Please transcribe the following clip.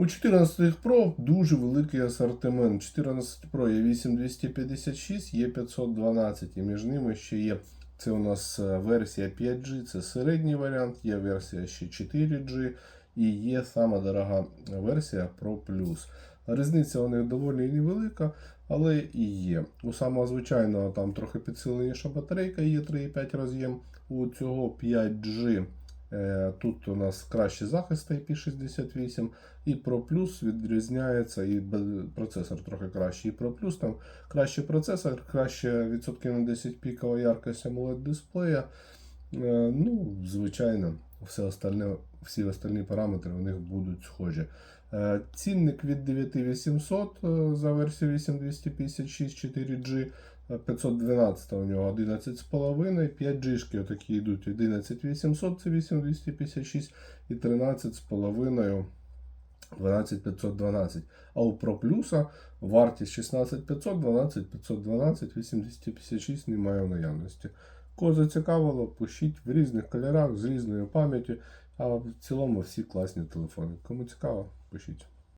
У 14 Pro дуже великий асортимент. 14 Pro є 8256, є 512, і між ними ще є. Це у нас е, версія 5G, це середній варіант, є версія ще 4G і є сама дорога версія Pro Plus. Різниця у них доволі невелика, але і є. У самого звичайного там трохи підсиленіша батарейка, є 3,5 роз'єм. У цього 5G е, тут у нас кращий захист IP68, і Pro Plus відрізняється, і процесор трохи кращий. І Pro Plus там кращий процесор, краще відсотків на 10 пікова яркость AMOLED дисплея. Е, Ну, звичайно, все остальне, всі остальні параметри у них будуть схожі. Е, Цінник від 9800 е, за версію 8256 4G. е, 512 у нього 11,5, 5 g отакі йдуть 11800, це 8256 і 13,5 12512. А у Pro Plus вартість 16500, 12512, 8256 немає в наявності. Кого зацікавило, пишіть в різних кольорах з різною пам'яттю, а в цілому всі класні телефони. Кому цікаво, пишіть.